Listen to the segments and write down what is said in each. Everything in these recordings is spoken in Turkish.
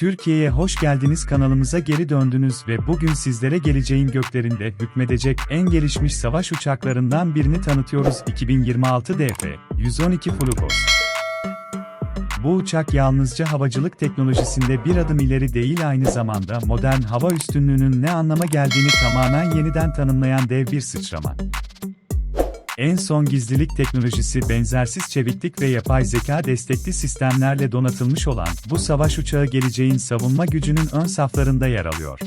Türkiye'ye hoş geldiniz kanalımıza geri döndünüz ve bugün sizlere geleceğin göklerinde hükmedecek en gelişmiş savaş uçaklarından birini tanıtıyoruz 2026 DF-112 Flugos. Bu uçak yalnızca havacılık teknolojisinde bir adım ileri değil aynı zamanda modern hava üstünlüğünün ne anlama geldiğini tamamen yeniden tanımlayan dev bir sıçrama. En son gizlilik teknolojisi benzersiz çeviklik ve yapay zeka destekli sistemlerle donatılmış olan bu savaş uçağı geleceğin savunma gücünün ön saflarında yer alıyor.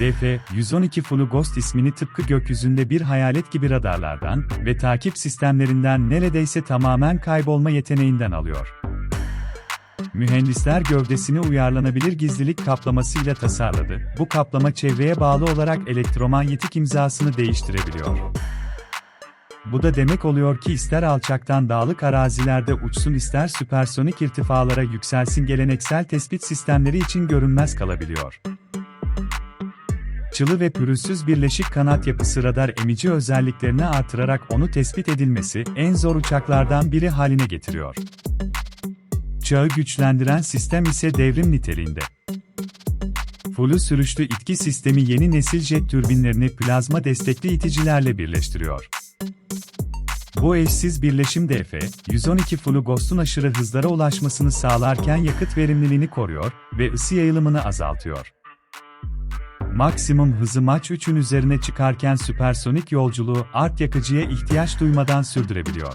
DF-112 Flu Ghost ismini tıpkı gökyüzünde bir hayalet gibi radarlardan ve takip sistemlerinden neredeyse tamamen kaybolma yeteneğinden alıyor. Mühendisler gövdesini uyarlanabilir gizlilik kaplamasıyla tasarladı. Bu kaplama çevreye bağlı olarak elektromanyetik imzasını değiştirebiliyor. Bu da demek oluyor ki ister alçaktan dağlık arazilerde uçsun ister süpersonik irtifalara yükselsin geleneksel tespit sistemleri için görünmez kalabiliyor. Çılı ve pürüzsüz birleşik kanat yapısı radar emici özelliklerini artırarak onu tespit edilmesi en zor uçaklardan biri haline getiriyor. Çağı güçlendiren sistem ise devrim niteliğinde. Flu sürüşlü itki sistemi yeni nesil jet türbinlerini plazma destekli iticilerle birleştiriyor. Bu eşsiz birleşim DF-112 Flu Ghost'un aşırı hızlara ulaşmasını sağlarken yakıt verimliliğini koruyor ve ısı yayılımını azaltıyor. Maksimum hızı maç 3'ün üzerine çıkarken süpersonik yolculuğu art yakıcıya ihtiyaç duymadan sürdürebiliyor.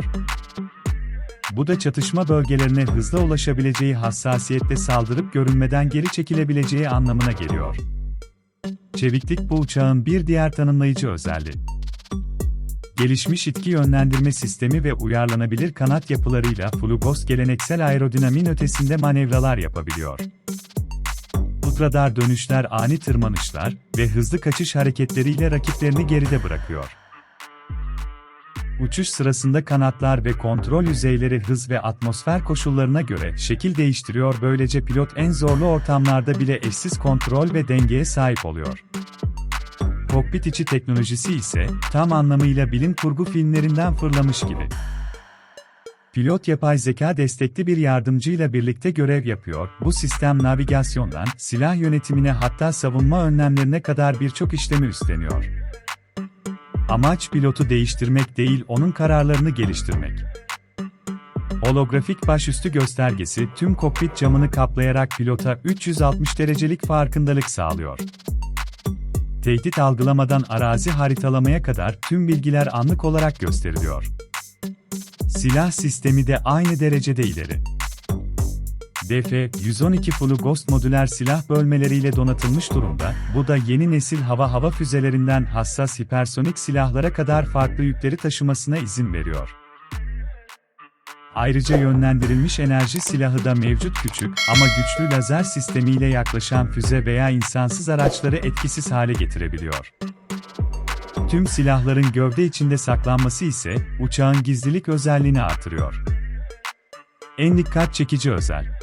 Bu da çatışma bölgelerine hızla ulaşabileceği hassasiyette saldırıp görünmeden geri çekilebileceği anlamına geliyor. Çeviklik bu uçağın bir diğer tanımlayıcı özelliği. Gelişmiş itki yönlendirme sistemi ve uyarlanabilir kanat yapılarıyla Flugos geleneksel aerodinamin ötesinde manevralar yapabiliyor. Ultradar dönüşler ani tırmanışlar ve hızlı kaçış hareketleriyle rakiplerini geride bırakıyor. Uçuş sırasında kanatlar ve kontrol yüzeyleri hız ve atmosfer koşullarına göre şekil değiştiriyor böylece pilot en zorlu ortamlarda bile eşsiz kontrol ve dengeye sahip oluyor. Kokpit içi teknolojisi ise tam anlamıyla bilim kurgu filmlerinden fırlamış gibi. Pilot yapay zeka destekli bir yardımcıyla birlikte görev yapıyor. Bu sistem navigasyondan silah yönetimine hatta savunma önlemlerine kadar birçok işlemi üstleniyor. Amaç pilotu değiştirmek değil, onun kararlarını geliştirmek. Holografik başüstü göstergesi tüm kokpit camını kaplayarak pilota 360 derecelik farkındalık sağlıyor. Tehdit algılamadan arazi haritalamaya kadar tüm bilgiler anlık olarak gösteriliyor. Silah sistemi de aynı derecede ileri. DF-112 Flu Ghost modüler silah bölmeleriyle donatılmış durumda, bu da yeni nesil hava-hava füzelerinden hassas hipersonik silahlara kadar farklı yükleri taşımasına izin veriyor. Ayrıca yönlendirilmiş enerji silahı da mevcut küçük ama güçlü lazer sistemiyle yaklaşan füze veya insansız araçları etkisiz hale getirebiliyor. Tüm silahların gövde içinde saklanması ise uçağın gizlilik özelliğini artırıyor. En dikkat çekici özel